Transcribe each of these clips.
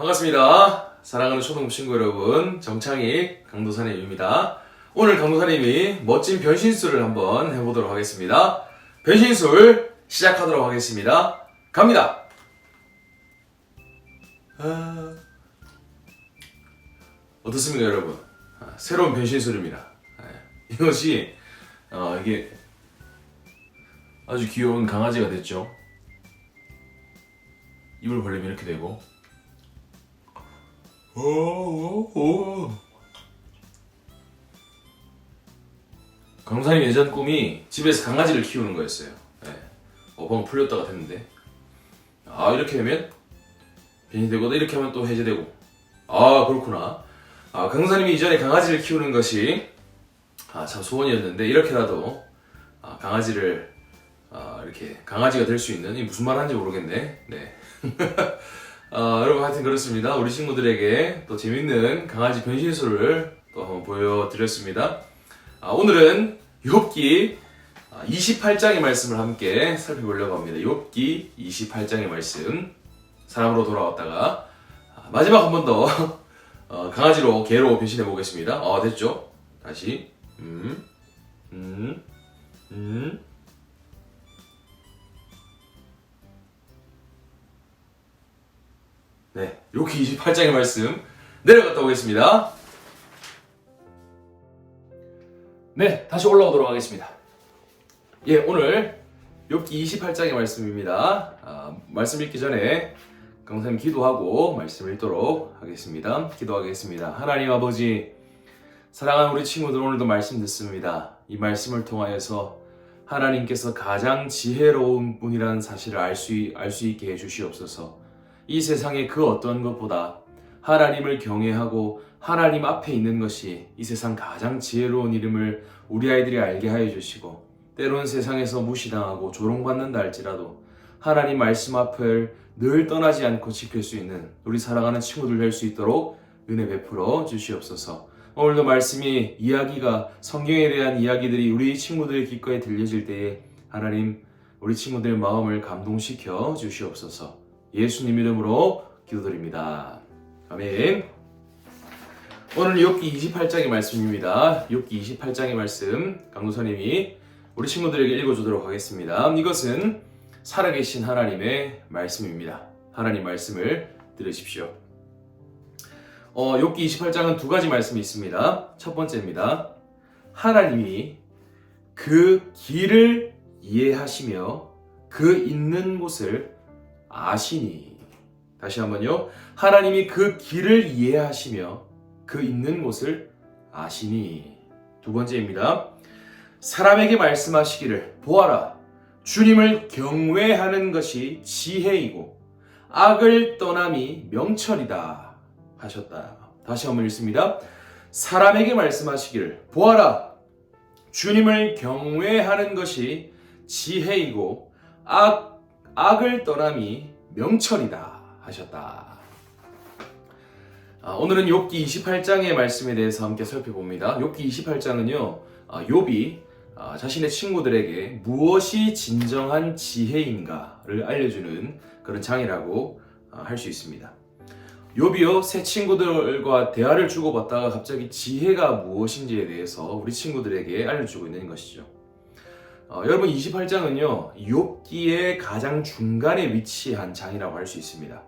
반갑습니다. 사랑하는 초등 친구 여러분, 정창희 강도사의 유입니다. 오늘 강도사님이 멋진 변신술을 한번 해보도록 하겠습니다. 변신술 시작하도록 하겠습니다. 갑니다. 아, 어떻습니까, 여러분? 아, 새로운 변신술입니다. 예, 이것이 어, 이게 아주 귀여운 강아지가 됐죠. 입을 벌리면 이렇게 되고 오오오 강사님 예전 꿈이 집에서 강아지를 키우는 거였어요. 네. 어, 방금 풀렸다가 됐는데 아 이렇게 하면 변이 되고 이렇게 하면 또 해제되고 아 그렇구나. 아 강사님이 이전에 강아지를 키우는 것이 아 참 소원이었는데 이렇게라도 아, 강아지를 아, 이렇게 강아지가 될 수 있는 이 무슨 말 하는지 모르겠네. 네. 아, 여러분 하여튼 그렇습니다. 우리 친구들에게 또 재밌는 강아지 변신술을 또 한번 보여드렸습니다. 아, 오늘은 욥기 28장의 말씀을 함께 살펴보려고 합니다. 욥기 28장의 말씀 사람으로 돌아왔다가 아, 마지막 한 번더 어, 강아지로 개로 변신해 보겠습니다. 아 됐죠? 다시 음, 음, 음. 네, 욥기 28장의 말씀 내려갔다 오겠습니다. 네, 다시 올라오도록 하겠습니다. 예, 오늘 욥기 28장의 말씀입니다. 아, 말씀 읽기 전에 강사님 기도하고 말씀 읽도록 하겠습니다. 기도하겠습니다. 하나님 아버지, 사랑하는 우리 친구들 오늘도 말씀 듣습니다. 이 말씀을 통하여서 하나님께서 가장 지혜로운 분이라는 사실을 알 수 알 수 있게 해 주시옵소서. 이 세상의 그 어떤 것보다 하나님을 경외하고 하나님 앞에 있는 것이 이 세상 가장 지혜로운 이름을 우리 아이들이 알게 하여 주시고 때론 세상에서 무시당하고 조롱받는다 할지라도 하나님 말씀 앞을 늘 떠나지 않고 지킬 수 있는 우리 사랑하는 친구들 될 수 있도록 은혜 베풀어 주시옵소서. 오늘도 말씀이 이야기가 성경에 대한 이야기들이 우리 친구들의 귓가에 들려질 때에 하나님 우리 친구들의 마음을 감동시켜 주시옵소서. 예수님 이름으로 기도드립니다. 아멘. 오늘 욥기 28장의 말씀입니다. 욥기 28장의 말씀 강도사님이 우리 친구들에게 읽어주도록 하겠습니다. 이것은 살아계신 하나님의 말씀입니다. 하나님 말씀을 들으십시오. 어, 욥기 28장은 두 가지 말씀이 있습니다. 첫 번째입니다. 하나님이 그 길을 이해하시며 그 있는 곳을 아시니. 다시 한번요. 하나님이 그 길을 이해하시며 그 있는 곳을 아시니. 두 번째입니다. 사람에게 말씀하시기를 보아라. 주님을 경외하는 것이 지혜이고 악을 떠남이 명철이다 하셨다. 다시 한번 읽습니다. 사람에게 말씀하시기를 보아라. 주님을 경외하는 것이 지혜이고 악 악을 떠남이 명철이다 하셨다. 아, 오늘은 욥기 28장의 말씀에 대해서 함께 살펴봅니다. 욥기 28장은요, 아, 욥이 아, 자신의 친구들에게 무엇이 진정한 지혜인가를 알려주는 그런 장이라고 아, 할수 있습니다. 욥이요 새 친구들과 대화를 주고받다가 갑자기 지혜가 무엇인지에 대해서 우리 친구들에게 알려주고 있는 것이죠. 어, 여러분 28장은요 욥기의 가장 중간에 위치한 장이라고 할 수 있습니다.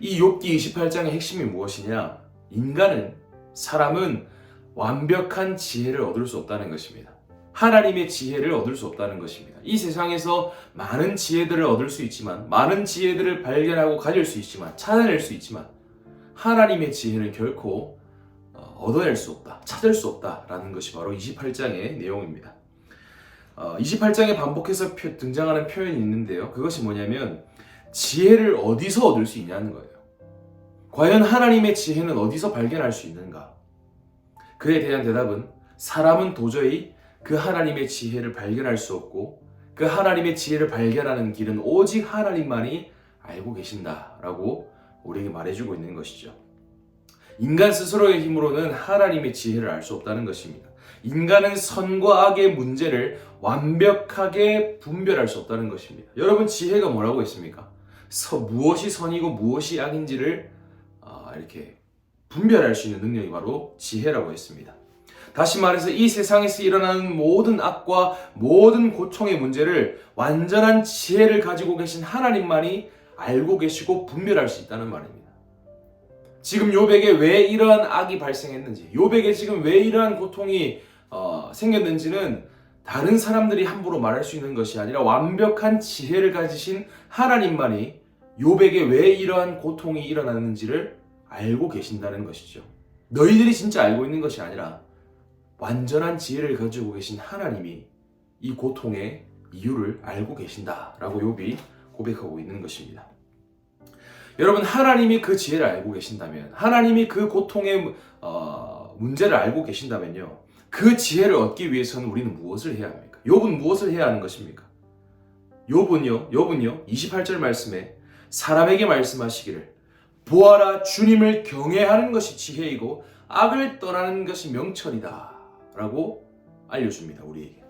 이 욥기 28장의 핵심이 무엇이냐? 인간은 사람은 완벽한 지혜를 얻을 수 없다는 것입니다. 하나님의 지혜를 얻을 수 없다는 것입니다. 이 세상에서 많은 지혜들을 얻을 수 있지만, 많은 지혜들을 발견하고 가질 수 있지만, 찾아낼 수 있지만, 하나님의 지혜는 결코 어, 얻어낼 수 없다, 찾을 수 없다라는 것이 바로 28장의 내용입니다. 어, 28장에 반복해서 표- 등장하는 표현이 있는데요. 그것이 뭐냐면 지혜를 어디서 얻을 수 있냐는 거예요. 과연 하나님의 지혜는 어디서 발견할 수 있는가? 그에 대한 대답은 사람은 도저히 그 하나님의 지혜를 발견할 수 없고 그 하나님의 지혜를 발견하는 길은 오직 하나님만이 알고 계신다라고 우리에게 말해주고 있는 것이죠. 인간 스스로의 힘으로는 하나님의 지혜를 알 수 없다는 것입니다. 인간은 선과 악의 문제를 완벽하게 분별할 수 없다는 것입니다. 여러분 지혜가 뭐라고 했습니까? 서, 무엇이 선이고 무엇이 악인지를 이렇게 분별할 수 있는 능력이 바로 지혜라고 했습니다. 다시 말해서 이 세상에서 일어나는 모든 악과 모든 고통의 문제를 완전한 지혜를 가지고 계신 하나님만이 알고 계시고 분별할 수 있다는 말입니다. 지금 요백에 왜 이러한 악이 발생했는지, 요백에 지금 왜 이러한 고통이 어, 생겼는지는 다른 사람들이 함부로 말할 수 있는 것이 아니라 완벽한 지혜를 가지신 하나님만이 요백에 왜 이러한 고통이 일어났는지를 알고 계신다는 것이죠. 너희들이 진짜 알고 있는 것이 아니라 완전한 지혜를 가지고 계신 하나님이 이 고통의 이유를 알고 계신다라고 욥이 고백하고 있는 것입니다. 여러분 하나님이 그 지혜를 알고 계신다면 하나님이 그 고통의 어, 문제를 알고 계신다면요 그 지혜를 얻기 위해서는 우리는 무엇을 해야 합니까? 욥은 무엇을 해야 하는 것입니까? 욥은요 욥은요 28절 말씀에 사람에게 말씀하시기를 보아라 주님을 경외하는 것이 지혜이고 악을 떠나는 것이 명철이다 라고 알려줍니다 우리에게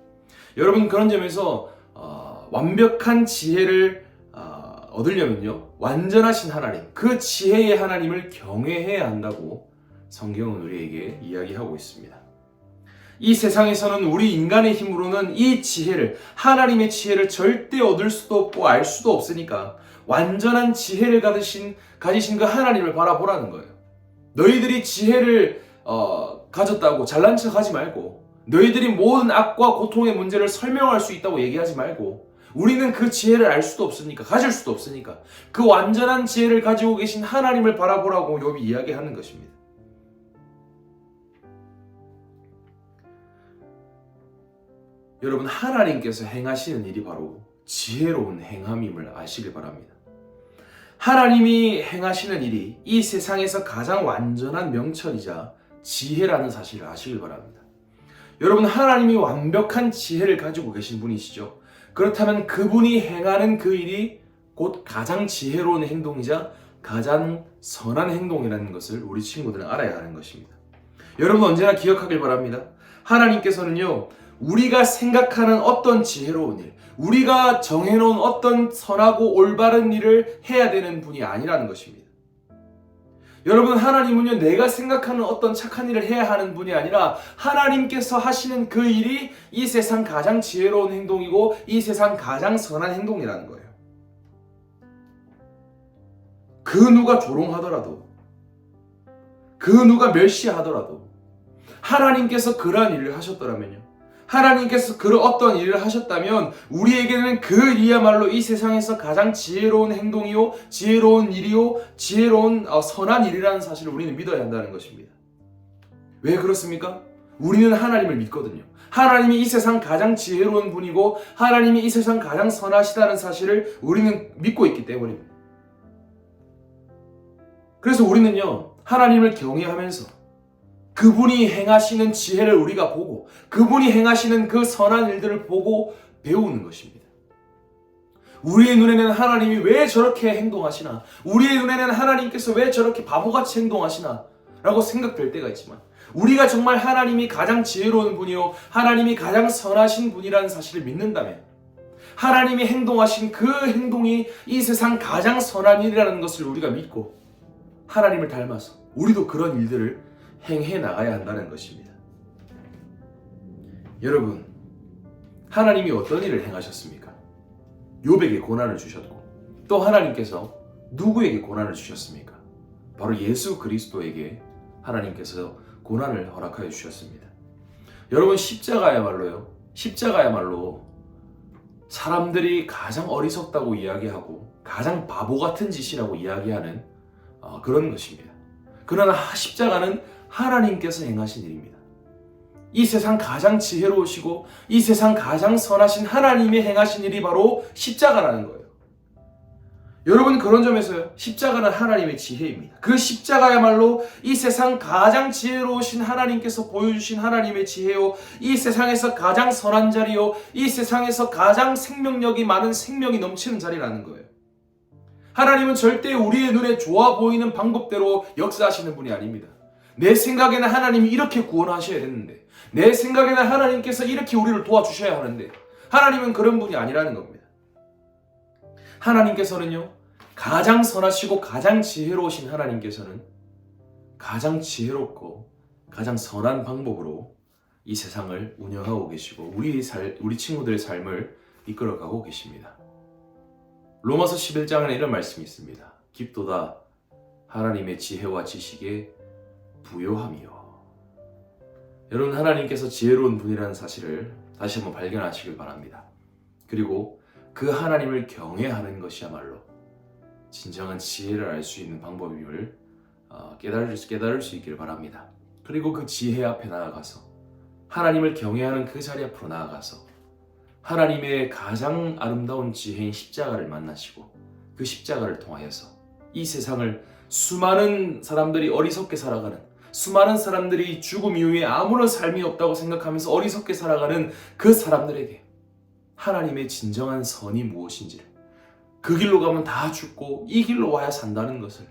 여러분 그런 점에서 어, 완벽한 지혜를 어, 얻으려면요 완전하신 하나님 그 지혜의 하나님을 경외해야 한다고 성경은 우리에게 이야기하고 있습니다 이 세상에서는 우리 인간의 힘으로는 이 지혜를 하나님의 지혜를 절대 얻을 수도 없고 알 수도 없으니까 완전한 지혜를 가지신 가지신 그 하나님을 바라보라는 거예요. 너희들이 지혜를 어, 가졌다고 잘난 척 하지 말고 너희들이 모든 악과 고통의 문제를 설명할 수 있다고 얘기하지 말고 우리는 그 지혜를 알 수도 없으니까 가질 수도 없으니까 그 완전한 지혜를 가지고 계신 하나님을 바라보라고 욥이 이야기하는 것입니다. 여러분 하나님께서 행하시는 일이 바로 지혜로운 행함임을 아시길 바랍니다. 하나님이 행하시는 일이 이 세상에서 가장 완전한 명철이자 지혜라는 사실을 아시길 바랍니다. 여러분 하나님이 완벽한 지혜를 가지고 계신 분이시죠. 그렇다면 그분이 행하는 그 일이 곧 가장 지혜로운 행동이자 가장 선한 행동이라는 것을 우리 친구들은 알아야 하는 것입니다. 여러분 언제나 기억하길 바랍니다. 하나님께서는요, 우리가 생각하는 어떤 지혜로운 일, 우리가 정해놓은 어떤 선하고 올바른 일을 해야 되는 분이 아니라는 것입니다. 여러분, 하나님은요, 내가 생각하는 어떤 착한 일을 해야 하는 분이 아니라 하나님께서 하시는 그 일이 이 세상 가장 지혜로운 행동이고 이 세상 가장 선한 행동이라는 거예요. 그 누가 조롱하더라도, 그 누가 멸시하더라도, 하나님께서 그러한 일을 하셨더라면요. 하나님께서 그런 어떤 일을 하셨다면 우리에게는 그 일이야말로 이 세상에서 가장 지혜로운 행동이요, 지혜로운 일이요, 지혜로운 어, 선한 일이라는 사실을 우리는 믿어야 한다는 것입니다. 왜 그렇습니까? 우리는 하나님을 믿거든요. 하나님이 이 세상 가장 지혜로운 분이고 하나님이 이 세상 가장 선하시다는 사실을 우리는 믿고 있기 때문입니다. 그래서 우리는요, 하나님을 경외하면서 그분이 행하시는 지혜를 우리가 보고 그분이 행하시는 그 선한 일들을 보고 배우는 것입니다. 우리의 눈에는 하나님이 왜 저렇게 행동하시나? 우리의 눈에는 하나님께서 왜 저렇게 바보같이 행동하시나? 라고 생각될 때가 있지만 우리가 정말 하나님이 가장 지혜로운 분이요 하나님이 가장 선하신 분이라는 사실을 믿는다면 하나님이 행동하신 그 행동이 이 세상 가장 선한 일이라는 것을 우리가 믿고 하나님을 닮아서 우리도 그런 일들을 행해 나가야 한다는 것입니다. 여러분, 하나님이 어떤 일을 행하셨습니까? 요백에 고난을 주셨고 또 하나님께서 누구에게 고난을 주셨습니까? 바로 예수 그리스도에게 하나님께서 고난을 허락하여 주셨습니다. 여러분 십자가야말로요. 십자가야말로 사람들이 가장 어리석다고 이야기하고 가장 바보 같은 짓이라고 이야기하는 어, 그런 것입니다. 그러나 십자가는 하나님께서 행하신 일입니다. 이 세상 가장 지혜로우시고 이 세상 가장 선하신 하나님이 행하신 일이 바로 십자가라는 거예요. 여러분 그런 점에서요. 십자가는 하나님의 지혜입니다. 그 십자가야말로 이 세상 가장 지혜로우신 하나님께서 보여주신 하나님의 지혜요. 이 세상에서 가장 선한 자리요. 이 세상에서 가장 생명력이 많은 생명이 넘치는 자리라는 거예요. 하나님은 절대 우리의 눈에 좋아 보이는 방법대로 역사하시는 분이 아닙니다. 내 생각에는 하나님이 이렇게 구원하셔야 되는데, 내 생각에는 하나님께서 이렇게 우리를 도와주셔야 하는데, 하나님은 그런 분이 아니라는 겁니다. 하나님께서는요, 가장 선하시고 가장 지혜로우신 하나님께서는 가장 지혜롭고 가장 선한 방법으로 이 세상을 운영하고 계시고 우리 살 우리 친구들의 삶을 이끌어가고 계십니다. 로마서 11장에는 이런 말씀이 있습니다. 깊도다 하나님의 지혜와 지식에 부요함이요. 여러분 하나님께서 지혜로운 분이라는 사실을 다시 한번 발견하시길 바랍니다. 그리고 그 하나님을 경외하는 것이야말로 진정한 지혜를 알 수 있는 방법임을 어, 깨달을, 수- 깨달을 수 있기를 바랍니다. 그리고 그 지혜 앞에 나아가서 하나님을 경외하는 그 자리 앞으로 나아가서 하나님의 가장 아름다운 지혜인 십자가를 만나시고 그 십자가를 통하여서 이 세상을 수많은 사람들이 어리석게 살아가는 수많은 사람들이 죽음 이후에 아무런 삶이 없다고 생각하면서 어리석게 살아가는 그 사람들에게 하나님의 진정한 선이 무엇인지를 그 길로 가면 다 죽고 이 길로 와야 산다는 것을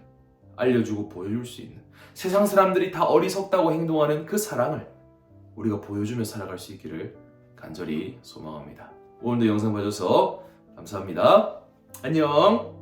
알려주고 보여줄 수 있는 세상 사람들이 다 어리석다고 행동하는 그 사랑을 우리가 보여주며 살아갈 수 있기를 간절히 소망합니다. 오늘도 영상 봐줘서 감사합니다. 안녕.